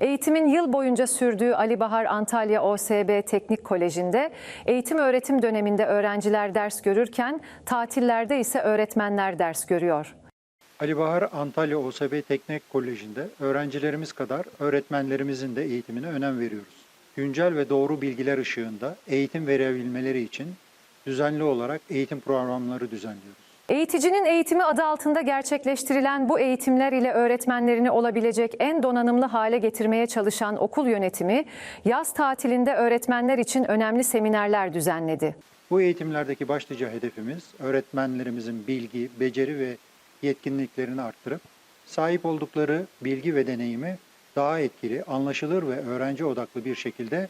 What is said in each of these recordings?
Eğitimin yıl boyunca sürdüğü Ali Bahar Antalya OSB Teknik Koleji'nde eğitim öğretim döneminde öğrenciler ders görürken tatillerde ise öğretmenler ders görüyor. Ali Bahar Antalya OSB Teknik Koleji'nde öğrencilerimiz kadar öğretmenlerimizin de eğitimine önem veriyoruz. Güncel ve doğru bilgiler ışığında eğitim verebilmeleri için düzenli olarak eğitim programları düzenliyoruz. Eğiticinin eğitimi adı altında gerçekleştirilen bu eğitimler ile öğretmenlerini olabilecek en donanımlı hale getirmeye çalışan okul yönetimi yaz tatilinde öğretmenler için önemli seminerler düzenledi. Bu eğitimlerdeki başlıca hedefimiz öğretmenlerimizin bilgi, beceri ve yetkinliklerini arttırıp sahip oldukları bilgi ve deneyimi daha etkili, anlaşılır ve öğrenci odaklı bir şekilde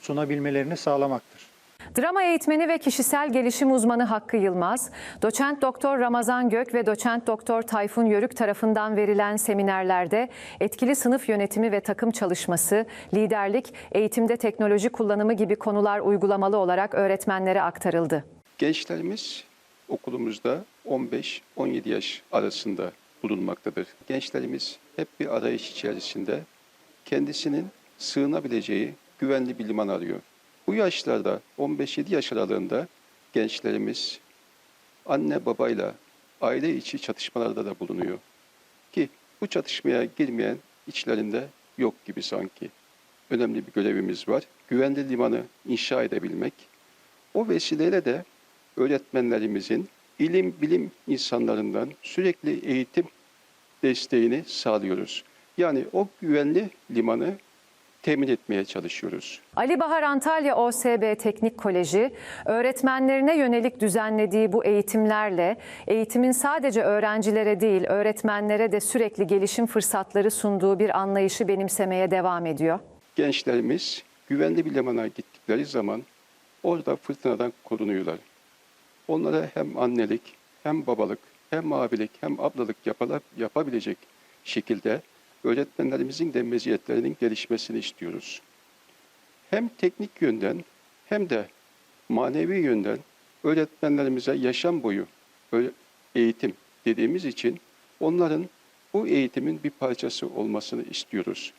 sunabilmelerini sağlamaktır. Drama eğitmeni ve kişisel gelişim uzmanı Hakkı Yılmaz, doçent doktor Ramazan Gök ve doçent doktor Tayfun Yörük tarafından verilen seminerlerde etkili sınıf yönetimi ve takım çalışması, liderlik, eğitimde teknoloji kullanımı gibi konular uygulamalı olarak öğretmenlere aktarıldı. Gençlerimiz okulumuzda 15-17 yaş arasında bulunmaktadır. Gençlerimiz hep bir arayış içerisinde kendisinin sığınabileceği güvenli bir liman arıyor. Bu yaşlarda 15-7 yaş aralığında gençlerimiz anne babayla aile içi çatışmalarda da bulunuyor. Ki bu çatışmaya girmeyen içlerinde yok gibi sanki. Önemli bir görevimiz var. Güvenli limanı inşa edebilmek. O vesileyle de öğretmenlerimizin ilim bilim insanlarından sürekli eğitim desteğini sağlıyoruz. Yani o güvenli limanı temin etmeye çalışıyoruz. Ali Bahar Antalya OSB Teknik Koleji, öğretmenlerine yönelik düzenlediği bu eğitimlerle eğitimin sadece öğrencilere değil öğretmenlere de sürekli gelişim fırsatları sunduğu bir anlayışı benimsemeye devam ediyor. Gençlerimiz güvenli bir limana gittikleri zaman orada fırtınadan korunuyorlar. Onlara hem annelik, hem babalık, hem abilik, hem ablalık yapabilecek şekilde öğretmenlerimizin de meziyetlerinin gelişmesini istiyoruz. Hem teknik yönden hem de manevi yönden öğretmenlerimize yaşam boyu eğitim dediğimiz için onların bu eğitimin bir parçası olmasını istiyoruz.